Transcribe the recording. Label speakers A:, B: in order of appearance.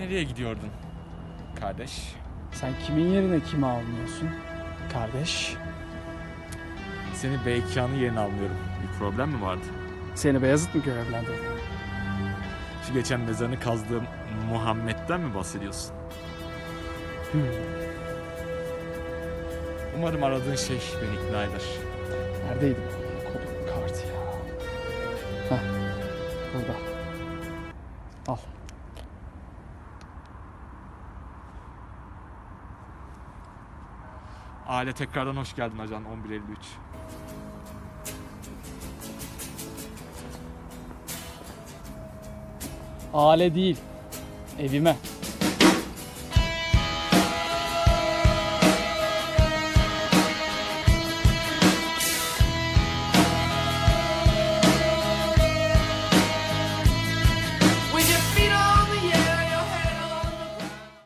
A: Nereye gidiyordun kardeş?
B: Sen kimin yerine kimi almıyorsun? Kardeş.
A: Seni Beykan'ın yerine almıyorum. Bir problem mi vardı?
B: Seni Beyazıt mı görevlendirdi?
A: Şu geçen mezarını kazdığım Muhammed'den mi bahsediyorsun?
B: Hmm.
A: Umarım aradığın şey beni ikna eder.
B: Neredeydi bu kodun kartı ya? Heh. Burada. Al.
A: Aile tekrardan hoş geldin ajan 1153.
B: Aile değil. Evime.